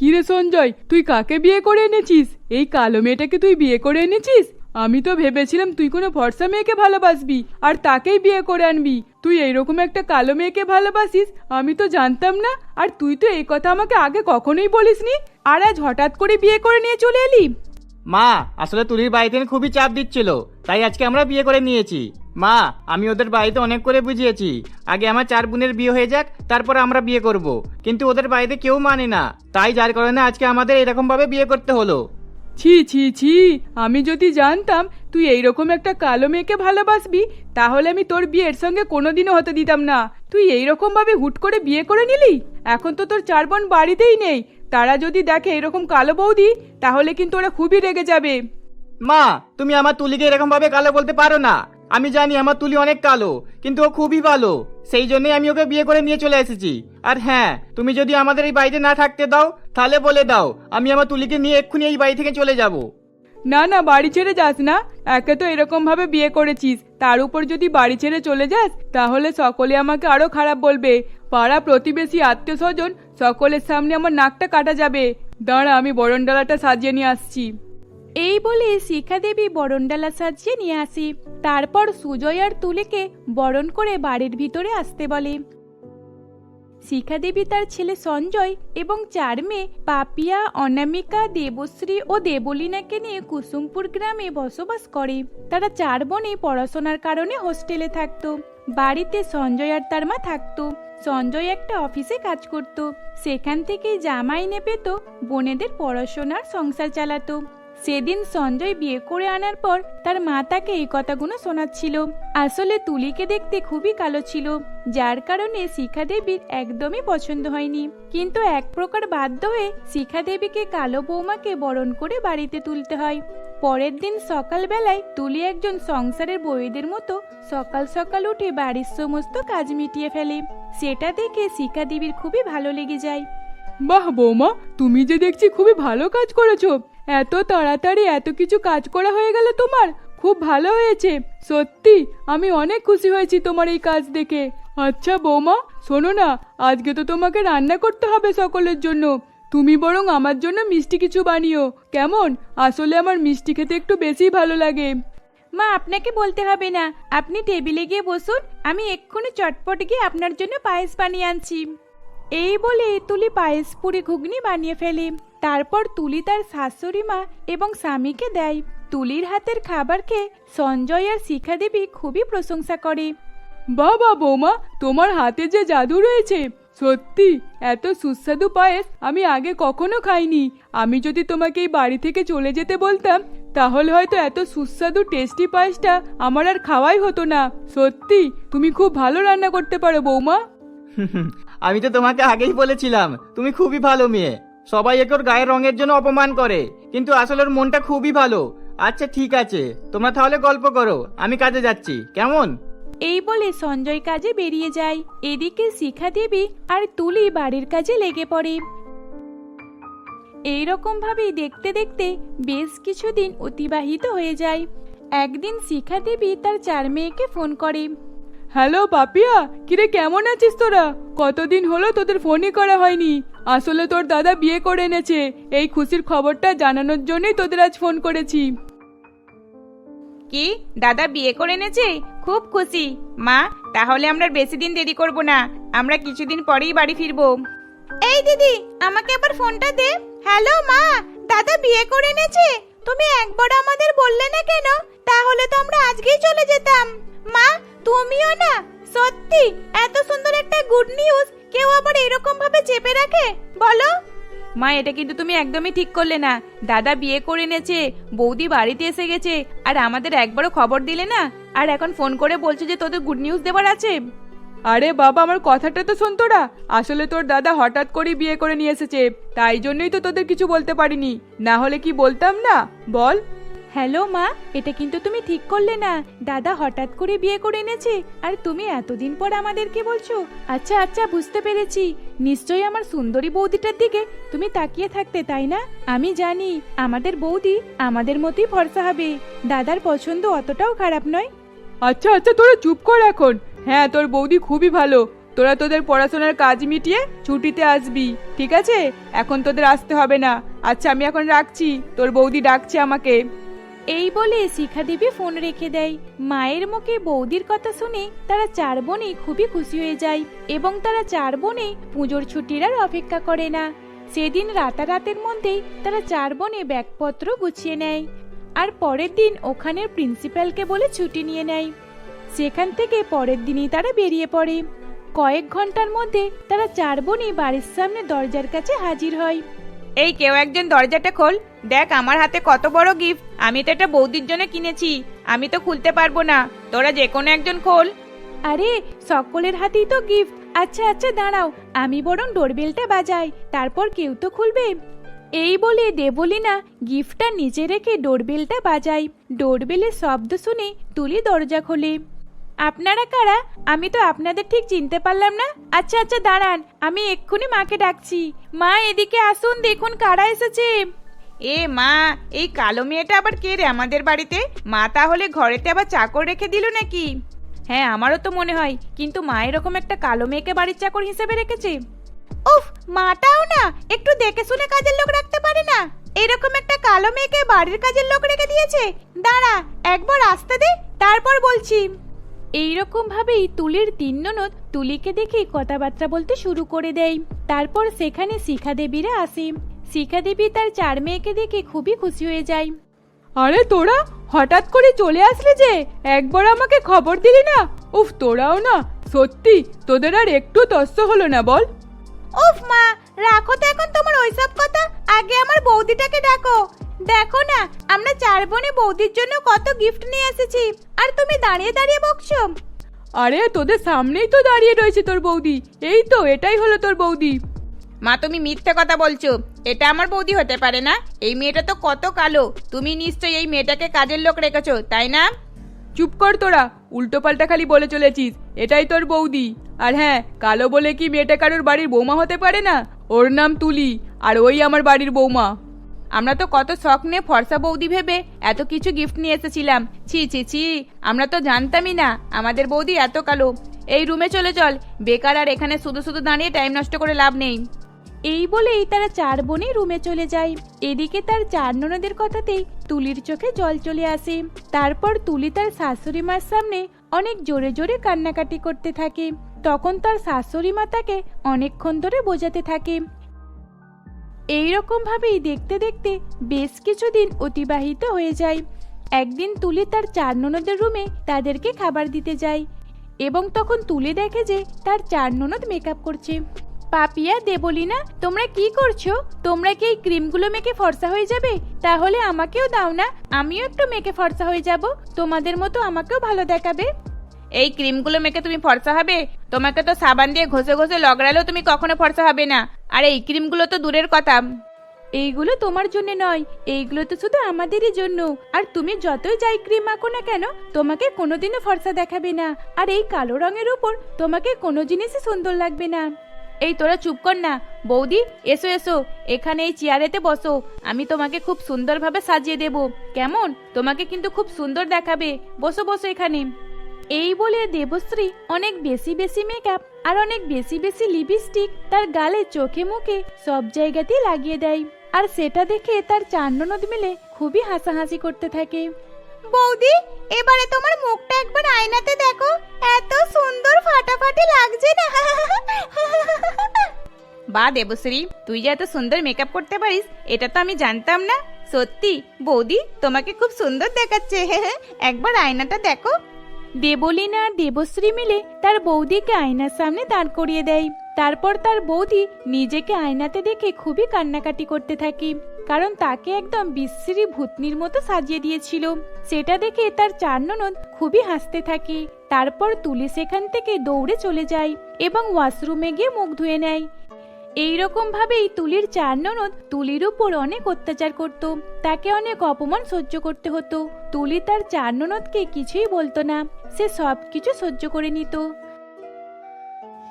কিরে সঞ্জয়, তুই কাকে বিয়ে করে এনেছিস? এই কালো মেয়েটাকে তুই বিয়ে করে এনেছিস? আমি তো ভেবেছিলাম তুই কোনো ভরসা মেয়েকে ভালোবাসবি, আর তাকেই বিয়ে করে আনবি। তুই এইরকম একটা কালো মেয়েকে ভালোবাসিস, আমি তো জানতাম না, আর তুই তো এই কথা আমাকে আগে কখনোই বলিসনি। আর আজ হঠাৎ করে বিয়ে করে নিয়ে চলে এলি? মা, আসলে তুলির বাড়িতে খুবই চাপ দিচ্ছিল, তাই আজকে আমরা বিয়ে করে নিয়েছি। মা আমি ওদের বাড়িতে অনেক করে বুঝিয়েছি। আগে আমার চার বোনের বিয়ে হয়ে যাক তারপর আমরা বিয়ে করব। কিন্তু ওদের বাড়িতে কেউ মানে না। তাই যার কারণে আজকে আমাদের এরকম ভাবে বিয়ে করতে হলো। ছি ছি ছি আমি যদি জানতাম তুই এইরকম একটা কালো মেয়েকে ভালোবাসবি তাহলে আমি তোর বিয়ের সঙ্গে কোনোদিনও হতে দিতাম না। তুই এইরকম ভাবে হুট করে বিয়ে করে নিলি? এখন তো তোর চার বোন বাড়িতেই নেই। তারা যদি দেখে এরকম কালো বৌদি তাহলে কিন্তু ওরা খুবই রেগে যাবে। মা তুমি আমার তুলিকে এরকম ভাবে কালো বলতে পারো না। আমি জানি আমার তুলি অনেক কালো, কিন্তু ও খুবই ভালো। সেই জন্যই আমি ওকে বিয়ে করে নিয়ে চলে এসেছি। আর হ্যাঁ তুমি যদি আমাদের এই বাড়িতে না থাকতে দাও, তাহলে বলে দাও, আমি আমার তুলিকে নিয়ে এক্ষুনি এই বাড়ি থেকে চলে যাব। না না, বাড়ি ছেড়ে যাস না। একে তো এরকম ভাবে বিয়ে করেছিস। তার উপর যদি বাড়ি ছেড়ে চলে যাস, তাহলে সকলে আমাকে আরও খারাপ বলবে। পাড়া প্রতিবেশী আত্মীয় স্বজন সকলের সামনে আমার নাকটা কাটা যাবে। দাঁড়া, আমি বরণডালাটা সাজিয়ে নিয়ে আসছি। এই বলে শিখা দেবী বরণডালা সাজিয়ে নিয়ে আসি। তারপর সুজয় আর তুলিকে বরণ করে বাড়ির ভিতরে আসতে বলে। শিখা দেবী তার ছেলে সঞ্জয় এবং চার মেয়ে পাপিয়া, অনামিকা, দেবশ্রী ও দেবলীনাকে নিয়ে কুসুমপুর গ্রামে বসবাস করে। তারা চার বোনে পড়াশোনার কারণে হোস্টেলে থাকত। বাড়িতে সঞ্জয় আর তার মা থাকতো। সঞ্জয় একটা অফিসে কাজ করত। সেখান থেকেই জামাই নে পেত বোনেদের পড়াশোনার সংসার চালাতো। সেদিন সঞ্জয় বিয়ে করে আনার পর তার মা তাকে এই কথাগুলো শোনাচ্ছিল। আসলে তুলিকে দেখতে খুবই কালো ছিল, যার কারণে শিখা দেবীর একদমই পছন্দ হয়নি। কিন্তু এক প্রকার বাধ্য হয়ে শিখা দেবীকে কালো বৌমাকে বরণ করে বাড়িতে তুলতে হয়। পরের দিন সকালবেলায় তুলি একজন সংসারের বউদের মতো সকাল সকাল উঠে বাড়ির সমস্ত কাজ মিটিয়ে ফেলে। সেটা দেখে শিখা দেবীর খুবই ভালো লেগে যায়। বাহ বৌমা, তুমি যে দেখছি খুবই ভালো কাজ করেছ। এত তাড়াতাড়ি এত কিছু কাজ করা হয়ে গেল তোমার? খুব ভালো হয়েছে। সত্যি, আমি অনেক খুশি হয়েছি তোমার এই কাজ দেখে। আচ্ছা বৌমা, শোনো না, আজকে তো তোমাকে রান্না করতে হবে সকলের জন্য। তুমি বরং আমার জন্য মিষ্টি কিছু বানিও। কেমন? আসলে আমার মিষ্টি খেতে একটু বেশি ভালো লাগে। মা, আপনাকে বলতে হবে না। আপনি টেবিলে গিয়ে বসুন, আমি এক্ষুনি চটপট গিয়ে আপনার জন্য পায়েস বানিয়ে আনছি। এই বলে তুলি পায়েস পুরি ঘুগনি বানিয়ে ফেলে। তারপর তুলি তার শাশুড়ি মা এবং স্বামীকে দেয়। তুলির হাতের খাবার খেয়ে সঞ্জয় আর শিখা দেবী খুবই প্রশংসা করে। বাবা, বৌমা, তোমার হাতে যে জাদু রয়েছে, সত্যি, এত সুস্বাদু পায়েস আমি আগে কখনো খাইনি। আমি যদি তোমাকে এই বাড়ি থেকে চলে যেতে বলতাম, তাহলে হয়তো এত সুস্বাদু, টেস্টি পায়েসটা আমার আর খাওয়াই হতো না। সত্যি, তুমি খুব ভালো রান্না করতে পারো, বৌমা। আমি তো তোমাকে আগেই বলেছিলাম, তুমি খুবই ভালো মেয়ে। সবাই একে ওর গায়ের রঙের জন্য অপমান করে, কিন্তু আসলে ওর মনটা খুবই ভালো। আচ্ছা ঠিক আছে, তোমরা তাহলে গল্প করো, আমি কাজে যাচ্ছি, কেমন? এই বলে সঞ্জয় কাজে বেরিয়ে যায়। এদিকে শিখা দেবী আর তুলি বাড়ির কাজে লেগে পড়ে। এইরকম ভাবেই দেখতে দেখতে বেশ কিছুদিন অতিবাহিত হয়ে যায়। একদিন শিখা দেবী তার চার মেয়েকে ফোন করে হ্যালো পাপিয়া কিরে কেমন আছিস তোরা? কতদিন হলো তোদের ফোনই করা হয়নি। আসলে তোর দাদা বিয়ে করে এনেছে এই খুশির খবরটা জানানোর জন্যই তোদের আজ ফোন করেছি। কি দাদা বিয়ে করে এনেছে? খুব খুশি। মা তাহলে আমরা আর বেশি দিন দেরি করব না আমরা কিছুদিন পরেই বাড়ি ফিরবো। এই দিদি আমাকে আবার ফোনটা দে। হ্যালো মা দাদা বিয়ে করে এনেছে? তুমি একবার আমাদের বললে না কেন? তাহলে তো আমরা আজকেই চলে যেতাম। মা তুমিও না? সত্যি এত সুন্দর একটা গুড নিউজ কেউ আবার এরকম ভাবে চেপে রাখে? বলো। মা এটা কিন্তু তুমি একদমই ঠিক করলে না। দাদা বিয়ে করে এনেছে বৌদি বাড়িতে এসে গেছে আর আমাদের একবারও খবর দিলে না? আর এখন ফোন করে বলছো যে তোদের গুড নিউজ দেবার আছে। আরে বাবা আমার কথাটা তো শোন তোরা আসলে তোর দাদা হঠাৎ করে বিয়ে করে নিয়ে এসেছে। তাই জন্যই তো তোদের কিছু বলতে পারিনি। না হলে কি বলতাম না? বল। হ্যালো মা, এটা কিন্তু তুমি ঠিক করলে না। দাদা হঠাৎ করে বিয়ে করে এনেছে, আর তুমি এতদিন পর আমাদেরকে বলছো। আচ্ছা আচ্ছা বুঝতে পেরেছি। নিশ্চয়ই আমার সুন্দরী বৌদিটার দিকে তুমি তাকিয়ে থাকতে, তাই না? আমি জানি, আমাদের বৌদি আমাদের মতোই ভরসা হবে। দাদার পছন্দ অতটাও খারাপ নয়। আচ্ছা আচ্ছা তোরা চুপ কর এখন। হ্যাঁ তোর বৌদি খুবই ভালো। তোরা তোদের পড়াশোনার কাজ মিটিয়ে ছুটিতে আসবি, ঠিক আছে? এখন তোদের আসতে হবে না। আচ্ছা আমি এখন রাখছি। তোর বৌদি ডাকছে আমাকে। এই বলে শিখা দেবী ফোন রেখে দেয়। মায়ের মুখে বৌদির কথা শুনে তারা চার বোনই খুবই খুশি হয়ে যায় এবং তারা চার বোনে পুজোর ছুটির আর অপেক্ষা করে না। সেদিন রাতারাতের মধ্যেই তারা চার বোনে ব্যাগপত্র গুছিয়ে নেয় আর পরের দিন ওখানের প্রিন্সিপালকে বলে ছুটি নিয়ে নেয়। সেখান থেকে পরের দিনই তারা বেরিয়ে পড়ে। কয়েক ঘণ্টার মধ্যে তারা চার বোনই বাড়ির সামনে দরজার কাছে হাজির হয়। এই কেউ একজন দরজাটা খোল। দেখ, আমার হাতে কত বড় গিফট আমি তো এটা বৌদির জন্য কিনেছি। আমি তো খুলতে পারব না। তোরা যে কোনো একজন খোল। আরে, সকলের হাতেই তো গিফট আচ্ছা আচ্ছা দাঁড়াও। আমি বরং ডোরবেলটা বাজাই। তারপর কেউ তো খুলবে। এই বলে দেবলিনা গিফটটা নিচে রেখে ডোরবেলটা বাজাই ডোরবেলের শব্দ শুনে তুলি দরজা খোলে। আপনারা কারা? আমি তো আপনাদের ঠিক চিনতে পারলাম না। আচ্ছা আচ্ছা দাঁড়ান। আমি এক্ষুনি মাকে ডাকছি। মা, এদিকে আসুন, দেখুন কারা এসেছে। এ মা, এই কালো মেয়েটা আবার কে রে আমাদের বাড়িতে? মা তাহলে ঘরেতে আবার চাকর রেখে দিল নাকি? হ্যাঁ আমারও তো মনে হয়, কিন্তু মা এরকম একটা কালো মেয়েকে বাড়ির চাকর হিসেবে রেখেছে। উফ, মাটাও না, একটু দেখে শুনে কাজের লোক রাখতে পারে না। এরকম একটা কালো মেয়েকে বাড়ির কাজের লোক রেখে দিয়েছে। দাঁড়া, একবার আসতে দে, তারপর বলছি। এইরকম ভাবেই তুলির তিন ননদ তুলিকে দেখে কথাবার্তা বলতে শুরু করে দেয়। তারপর সেখানে শিখা দেবীরা আসে। শিখা দেবী তার চার মেয়েকে দেখে খুবই খুশি হয়ে যায়। আরে তোরা হঠাৎ করে চলে আসলে যে একবার আমাকে খবর দিলি না? উফ তোরাও না সত্যি তোদের আর একটু তস্য হলো না বল। উফ মা রাখো তো এখন তোমার ওইসব কথা আগে আমার বৌদিটাকে ডাকো। দেখো না আমরা চার বোনে বৌদির জন্য কত গিফট নিয়ে এসেছি আর তুমি দাঁড়িয়ে দাঁড়িয়ে বকছো। আরে তোদের সামনেই তো দাঁড়িয়ে রয়েছে তোর বৌদি এই তো এটাই হলো তোর বৌদি। মা তুমি মিথ্যে কথা বলছো। এটা আমার বৌদি হতে পারে না। এই মেয়েটা তো কত কালো। তুমি নিশ্চয়ই এই মেয়েটাকে কাজের লোক রেখেছো তাই না? চুপ কর তোরা। উল্টো পাল্টা খালি বলে চলেছিস। এটাই তোর বৌদি। আর হ্যাঁ কালো বলে কি মেয়েটা কারোর বাড়ির বৌমা হতে পারে না? ওর নাম তুলি আর ওই আমার বাড়ির বৌমা। আমরা তো কত শখ নিয়ে ফর্সা বৌদি ভেবে এত কিছু গিফট নিয়ে এসেছিলাম। ছি ছি ছি আমরা তো জানতামই না আমাদের বৌদি এত কালো। এই রুমে চলে চল। বেকার আর এখানে শুধু শুধু দাঁড়িয়ে টাইম নষ্ট করে লাভ নেই। এই বলেই তারা চার বোনই রুমে চলে যায়। এদিকে তার চার ননদের কথাতেই তুলির চোখে জল চলে আসে। তারপর তুলি তার শাশুড়ি মার সামনে অনেক জোরে জোরে কান্নাকাটি করতে থাকে। তখন তার শাশুড়ি মা তাকে অনেকক্ষণ ধরে বোঝাতে থাকে। এইরকম ভাবেই দেখতে দেখতে বেশ কিছুদিন অতিবাহিত হয়ে যায়। একদিন তুলি তার চার ননদের রুমে তাদেরকে খাবার দিতে যায় এবং তখন তুলে দেখে যে তার চার ননদ মেকআপ করছে। পাপিয়া দেবলিনা তোমরা কি করছ? তোমরা কি এই ক্রিমগুলো মেখে ফর্সা হয়ে যাবে? তাহলে আমাকেও দাও না আমিও একটু মেখে ফর্সা হয়ে যাব। তোমাদের মতো আমাকেও ভালো দেখাবে। এই ক্রিমগুলো মেখে তুমি ফর্সা হবে? তোমাকে তো সাবান দিয়ে ঘষে ঘষে লগড়ালেও তুমি কখনো ফর্সা হবে না। আর এই ক্রিমগুলো তো দূরের কথা। এইগুলো তোমার জন্য নয় এইগুলো তো শুধু আমাদেরই জন্য। আর তুমি যতই যাই ক্রিম মাখো না কেন তোমাকে কোনোদিনও ফর্সা দেখাবে না। আর এই কালো রঙের উপর তোমাকে কোনো জিনিসই সুন্দর লাগবে না। এই তোরা চুপ কর না। বৌদি, এসো এসো। এখানে এই চেয়ারেতে বসো। আমি তোমাকে খুব সুন্দরভাবে সাজিয়ে দেব। কেমন? তোমাকে কিন্তু খুব সুন্দর দেখাবে। বসো বসো এখানে। এই বলে দেবশ্রী অনেক বেশি বেশি মেকআপ আর অনেক বেশি বেশি লিপস্টিক তার গালে চোখে মুখে সব জায়গাতেই লাগিয়ে দেয়। আর সেটা দেখে তার চার ননদ মিলে খুবই হাসাহাসি করতে থাকে। বৌদি, এবারে তোমার মুখটা একবার আয়নাতে দেখো। এত সুন্দর ফাটাফাটি লাগছে না। বা দেবশ্রী, তুই যে এত সুন্দর মেকআপ করতে পারিস, এটা তো আমি জানতাম না। সত্যি, বৌদি, তোমাকে খুব সুন্দর দেখাচ্ছে। একবার আয়নাটা দেখো। দেবলীনা আর দেবশ্রী মিলে তার বৌদিকে আয়নার সামনে দাঁড় করিয়ে দেয়। তারপর তার বৌদি নিজেকে আয়নাতে দেখে খুবই কান্নাকাটি করতে থাকে। কারণ তাকে একদম বিশ্রী ভূতনির মতো সাজিয়ে দিয়েছিল। সেটা দেখে তার চার ননদ খুবই হাসতে থাকে। তারপর তুলি সেখান থেকে দৌড়ে চলে যায় এবং ওয়াশরুমে গিয়ে মুখ ধুয়ে নেয়। এইরকম ভাবেই তুলির চার ননদ তুলির উপর অনেক অত্যাচার করত। তাকে অনেক অপমান সহ্য করতে হতো। তুলি তার চার ননদকে কিছুই বলতো না। সে সব কিছু সহ্য করে নিত।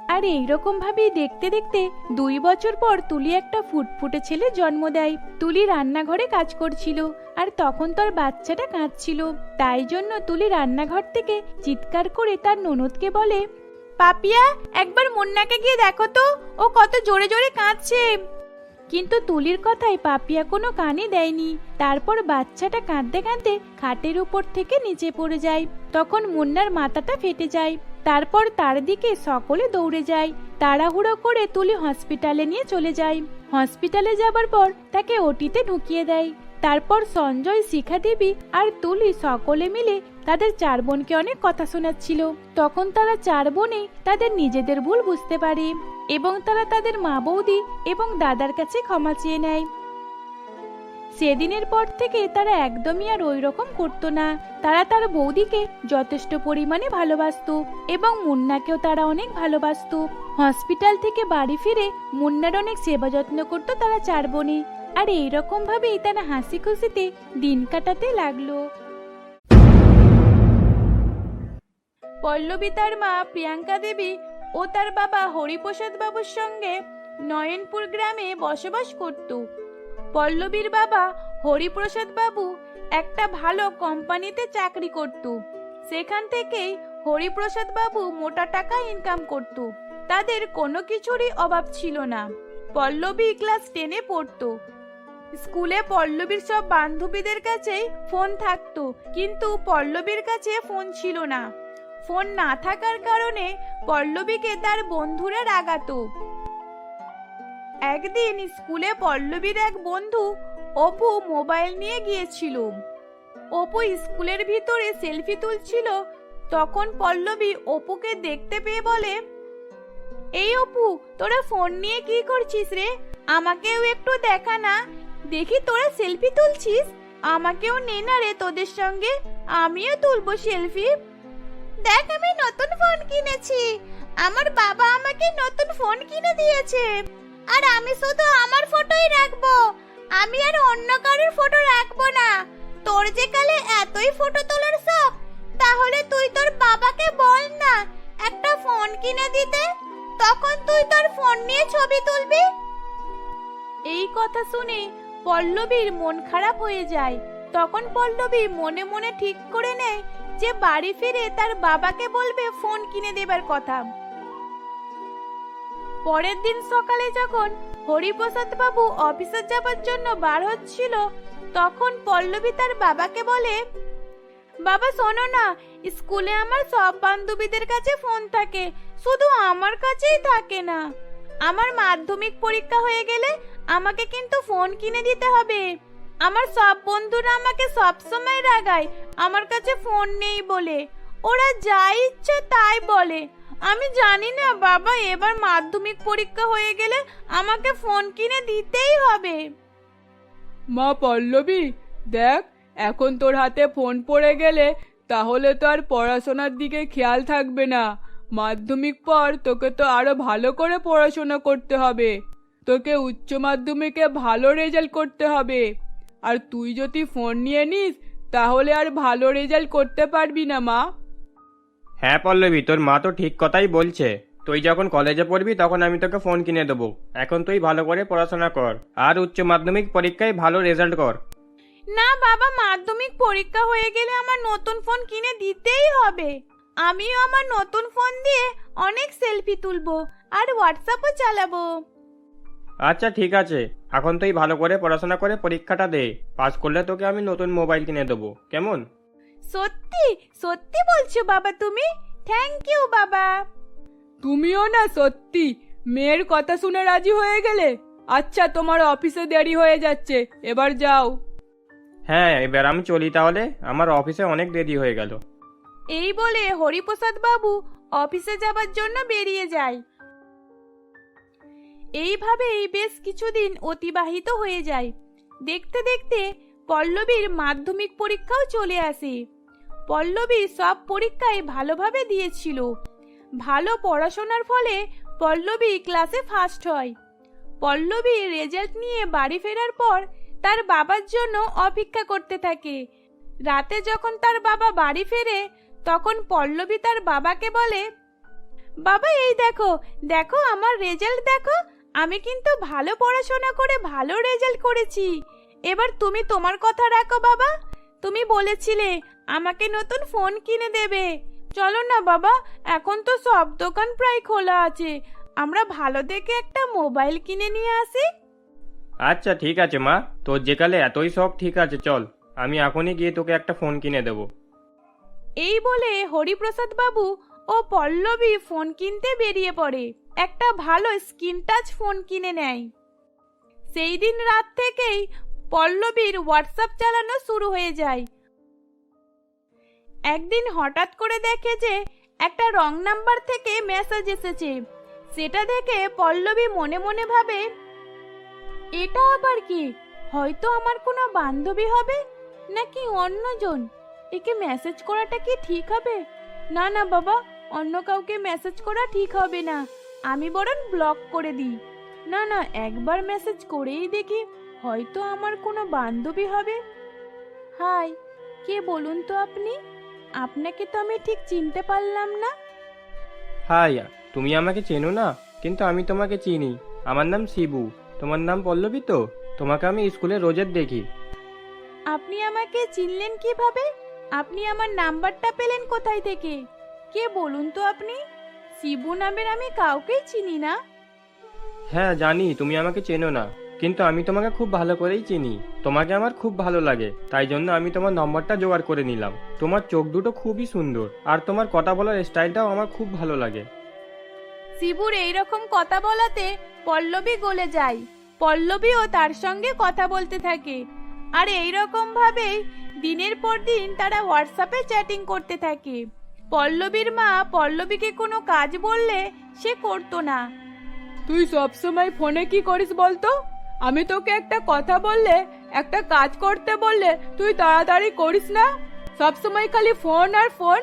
আর এইরকম ভাবেই দেখতে দেখতে দুই বছর পর তুলি একটা ফুটফুটে ছেলে জন্ম দেয়। তুলি রান্নাঘরে কাজ করছিল আর তখন তার বাচ্চাটা কাঁদছিল। তাই জন্য তুলি রান্নাঘর থেকে চিৎকার করে তার ননদকে বলে, পাপিয়া, একবার মুন্নাকে গিয়ে দেখো তো, ও কত জোরে জোরে কাঁদছে। কিন্তু তুলির কথায় পাপিয়া কোনো কানে দেয়নি। তারপর বাচ্চাটা কাঁদতে কাঁদতে খাটের উপর থেকে নিচে পড়ে যায়। তখন মুন্নার মাথাটা ফেটে যায়। তারপর তার দিকে সকলে দৌড়ে যায়। তাড়াহুড়ো করে তুলি হসপিটালে নিয়ে চলে যায়। হসপিটালে যাবার পর তাকে ওটিতে ঢুকিয়ে দেয়। তারপর সঞ্জয়, শিখা দেবী আর তুলি সকলে মিলে তাদের চার বোনকে অনেক কথা শোনাচ্ছিল। তখন তারা চার বোনে তাদের নিজেদের ভুল বুঝতে পারে এবং তারা তাদের মা বৌদি এবং দাদার কাছে ক্ষমা চেয়ে নেয়। সেদিনের পর থেকে তারা একদমই আর ওই রকম করতো না। তারা তার বৌদিকে যথেষ্ট পরিমাণে ভালোবাসত এবং মুন্নাকেও তারা অনেক ভালোবাসতো। হসপিটাল থেকে বাড়ি ফিরে মুন্নার অনেক সেবা যত্ন করতো তারা চার বোনে। আর এইরকম ভাবেই তারা হাসি খুশিতে দিন কাটাতে লাগল। পল্লবী তার মা প্রিয়াঙ্কা দেবী ও তার বাবা হরিপ্রসাদ বাবুর সঙ্গে নয়নপুর গ্রামে বসবাস করত। পল্লবীর বাবা হরিপ্রসাদ বাবু একটা ভালো কোম্পানিতে চাকরি করত। সেখান থেকেই হরিপ্রসাদ বাবু মোটা টাকা ইনকাম করত। তাদের কোনো কিছুরই অভাব ছিল না। পল্লবী ক্লাস টেনে পড়তো। স্কুলে পল্লবীর সব বান্ধবীদের কাছেই ফোন থাকতো, কিন্তু পল্লবীর কাছে ফোন ছিল না। ফোন না থাকার কারণে পল্লবীকে তার বন্ধুরা রাগাতো। একদিন স্কুলে পল্লবীর এক বন্ধু অপু মোবাইল নিয়ে গিয়েছিল। অপু স্কুলের ভিতরে সেলফি তুলছিল, তখন পল্লবী অপুকে দেখতে পেয়ে বলে, এই অপু, তোরা ফোন নিয়ে কি করছিস রে? আমাকেও একটু দেখা না। দেখি তোরা সেলফি তুলছিস? আমাকেও নে না রে তোদের সঙ্গে। আমিও তুলবো সেলফি। দেখ আমি নতুন ফোন কিনেছি। আমার বাবা আমাকে নতুন ফোন কিনে দিয়েছে। আর আমি শুধু আমার ফটোই রাখব। আমি আর অন্য কারোর ফটো রাখব না। তোর যে কালে এতই ফটো তোলার শখ, তাহলে তুই তোর বাবাকে বল না, একটা ফোন কিনে দিতে। তখন তুই তোর ফোন নিয়ে ছবি তুলবি। এই কথা শুনে পল্লবীর মন খারাপ হয়ে যায়। তখন পল্লবী মনে মনে ঠিক করে নেয় যে বাড়ি ফিরে তার বাবাকে বলবে ফোন কিনে দেবার কথা। পরের দিন সকালে যখন হরিপ্রসাদ বাবু অফিসে যাবার জন্য বার হচ্ছিল, তখন পল্লবী তার বাবাকে বলে, বাবা, শোনো না, স্কুলে আমার সব বান্ধবীদের কাছে ফোন থাকে, শুধু আমার কাছেই থাকে না। আমার মাধ্যমিক পরীক্ষা হয়ে গেলে আমাকে কিন্তু ফোন কিনে দিতে হবে। আমার সব বন্ধুরা আমাকে সব সময় রাগায়, আমার কাছে ফোন নেই বলে। ওরা যা ইচ্ছে তাই বলে। আমি জানি না, বাবা, এবার মাধ্যমিক পরীক্ষা হয়ে গেলে আমাকে ফোন কিনে দিতেই হবে। মা পল্লবী, দেখ, এখন তোর হাতে ফোন পড়ে গেলে তাহলে তো আর পড়াশোনার দিকে খেয়াল থাকবে না। মাধ্যমিক পর তোকে তো আরও ভালো করে পড়াশোনা করতে হবে। তোকে উচ্চ মাধ্যমিকে ভালো রেজাল্ট করতে হবে। আর তুই যদি ফোন নিয়ে নিস, তাহলে আর ভালো রেজাল্ট করতে পারবি না, মা। হ্যাঁ পল্লবী তোর মা তো ঠিক কথাই বলছে। তুই যখন কলেজে পড়বি তখন আমি তোকে ফোন কিনে দেবো। এখন তুই ভালো করে পড়াশোনা কর আর উচ্চ মাধ্যমিক পরীক্ষায় ভালো রেজাল্ট কর। না বাবা মাধ্যমিক পরীক্ষা হয়ে গেলে আমার নতুন ফোন কিনে দিতেই হবে। আমিও আমার নতুন ফোন দিয়ে অনেক সেলফি তুলবো আর হোয়াটসঅ্যাপও চালাবো। আচ্ছা ঠিক আছে। এখন তুই ভালো করে পড়াশোনা করে পরীক্ষাটা দে। পাস করলে তোকে আমি নতুন মোবাইল কিনে দেবো। কেমন? সত্যি সত্যি বলছো বাবা তুমি? থ্যাংক ইউ বাবা। তুমিও না সত্যি মেয়ের কথা শুনে রাজি হয়ে গেলে? আচ্ছা তোমার অফিসে দেরি হয়ে যাচ্ছে এবার যাও। হ্যাঁ এবার আমি চলি তাহলে। আমার অফিসে অনেক দেরি হয়ে গেল। এই বলে হরিপ্রসাদ বাবু অফিসে যাবার জন্য বেরিয়ে যায়। এইভাবেই বেশ কিছুদিন অতিবাহিত হয়ে যায়। দেখতে দেখতে পল্লবীর মাধ্যমিক পরীক্ষাও চলে আসে। পল্লবী সব পরীক্ষায় ভালোভাবে দিয়েছিল। ভালো পড়াশোনার ফলে পল্লবী ক্লাসে ফার্স্ট হয়। পল্লবী রেজাল্ট নিয়ে বাড়ি ফেরার পর তার বাবার জন্য অপেক্ষা করতে থাকে। রাতে যখন তার বাবা বাড়ি ফেরে, তখন পল্লবী তার বাবাকে বলে, বাবা, এই দেখো দেখো আমার রেজাল্ট দেখো। আমি কিন্তু ভালো পড়াশোনা করে ভালো রেজাল্ট করেছি। এবার তুমি তোমার কথা রাখো বাবা। তুমি বলেছিলে আমাকে নতুন ফোন কিনে দেবে। চলো না বাবা এখন তো সব দোকান প্রায় খোলা আছে। আমরা ভালো দেখে একটা মোবাইল কিনে নিয়ে আসি। আচ্ছা ঠিক আছে মা। তোর যেকালে এতই শখ ঠিক আছে চল। আমি এখনই গিয়ে তোকে একটা ফোন কিনে দেবো। এই বলে হরিপ্রসাদ বাবু ও পল্লবী ফোন কিনতে বেরিয়ে পড়ে। একটা ভালো স্ক্রিন টাচ ফোন কিনে নেয়। সেই দিন রাত থেকেই পল্লবীর হোয়াটসঅ্যাপ চালানো শুরু হয়ে যায়। একদিন হঠাৎ করে দেখে যে একটা রং নাম্বার থেকে মেসেজ এসেছে। সেটা দেখে পল্লবী মনে মনে ভাবে, এটা আবার কি? হয়তো আমার কোনো বান্ধবী হবে নাকি অন্যজন? একে মেসেজ করাটা কি ঠিক হবে? না না বাবা, অন্য কাউকে মেসেজ করা ঠিক হবে না। আমি বরং ব্লক করে দিই। না না, একবার মেসেজ করেই দেখি হয়তো আমার কোনো বান্ধবী হবে। হাই, কে বলুন তো আপনি? আপনাকে তো আমি ঠিক চিনতে পারলাম না। হাই তুমি আমাকে চেনো না কিন্তু আমি তোমাকে চিনি। আমার নাম শিবু তোমার নাম পল্লবী তো? তোমাকে আমি স্কুলে রোজের দেখি। আপনি আমাকে চিনলেন কীভাবে? আপনি আমার নাম্বারটা পেলেন কোথায় থেকে? কে বলুন তো আপনি? শিবু নামের আমি কাউকেই চিনি না। হ্যাঁ জানি তুমি আমাকে চেনো না। কিন্তু আমি তোমাকে খুব ভালো করেই চিনি। তোমাকে আমার খুব ভালো লাগে। তাই জন্য আমি তোমার নম্বরটা জোগাড় করে নিলাম। তোমার চোখ দুটো খুবই সুন্দর। আর তোমার কথা বলার স্টাইলটাও আমার খুব ভালো লাগে। শিবুর এইরকম কথা বলাতে পল্লবী গলে যায়। পল্লবীও তার সঙ্গে কথা বলতে থাকে। আর এইরকম ভাবেই দিনের পর দিন তারা হোয়াটসঅ্যাপে চ্যাটিং করতে থাকে। পল্লবীর মা পল্লবীকে কোনো কাজ বললে সে করতো না। তুই সব সময় ফোনে কি করিস বলতো? আমি তোকে একটা কথা বললে একটা কাজ করতে বললে তুই তাড়াতাড়ি করিস না? সব সময় খালি ফোন আর ফোন।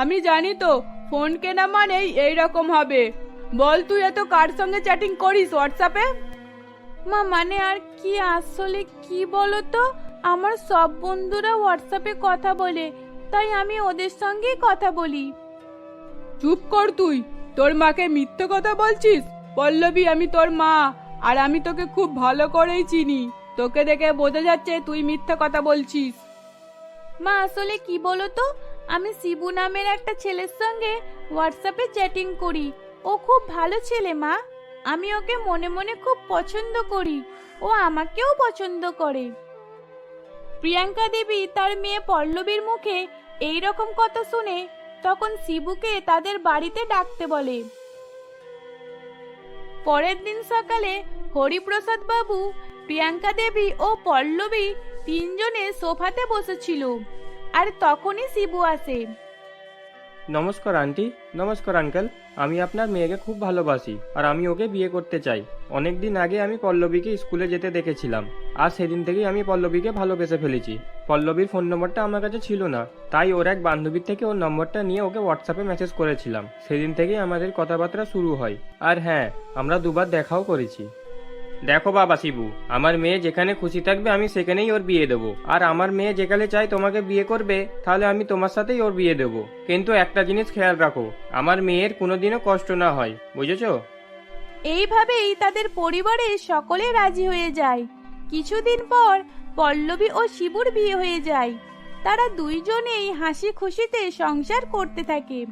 আমি জানি তো ফোন কেনা মানেই এইরকম হবে। বল তুই এত কার সঙ্গে চ্যাটিং করিস হোয়াটসঅ্যাপে মা মানে আর কি আসলে কি বলো তো আমার সব বন্ধুরা হোয়াটসঅ্যাপে কথা বলে তাই আমি ওদের সঙ্গেই কথা বলি। চুপ কর তুই তোর মাকে মিথ্যে কথা বলছিস? পল্লবী আমি তোর মা। আর আমি তোকে খুব ভালো করেই চিনি। তোকে দেখে বোঝা যাচ্ছে তুই মিথ্যা কথা বলছিস। মা, আসলে কি বলো তো আমি শিবু নামের একটা ছেলের সঙ্গে হোয়াটসঅ্যাপে চ্যাটিং করি। ও খুব ভালো ছেলে, মা। আমি ওকে মনে মনে খুব পছন্দ করি। ও আমাকেও পছন্দ করে। প্রিয়াঙ্কা দেবী তার মেয়ে পল্লবীর মুখে এই রকম কথা শুনে তখন শিবুকে তাদের বাড়িতে ডাকতে বলে। পরের দিন সকালে হরিপ্রসাদ বাবু, প্রিয়াঙ্কা দেবী ও পল্লবী তিনজনে সোফাতে বসেছিল। আর তখনই শিবু আসে। নমস্কার আন্টি, নমস্কার আঙ্কেল। আমি আপনার মেয়েকে খুব ভালোবাসি আর আমি ওকে বিয়ে করতে চাই। অনেক দিন আগে আমি পল্লবীকে স্কুলে যেতে দেখেছিলাম। আর সেদিন থেকেই আমি পল্লবীকে ভালোবেসে ফেলেছি। পল্লবীর ফোন নম্বরটা আমার কাছে ছিল না, তাই ওর এক বান্ধবীর থেকে ওর নম্বরটা নিয়ে ওকে হোয়াটসঅ্যাপে মেসেজ করেছিলাম। সেদিন থেকেই আমাদের কথাবার্তা শুরু হয়। আর হ্যাঁ আমরা দুবার দেখাও করেছি। দেখো বাবা শিবু, আমার মেয়ে যেখানে খুশি থাকবে আমি সেখানেই ওর বিয়ে দেবো। আর আমার মেয়ে যেখানে চাই তোমাকে বিয়ে করবে, তাহলে আমি তোমার সাথেই ওর বিয়ে দেবো। কিন্তু একটা জিনিস খেয়াল রাখো, আমার মেয়ের কোনোদিনও কষ্ট না হয়, বুঝেছ? এইভাবেই তাদের পরিবারে সকলে রাজি হয়ে যায়। কিছুদিন পর পল্লবী ও শিবুর বিয়ে হয়ে যায়। তারা দুইজনেই হাসি খুশিতে সংসার করতে থাকে।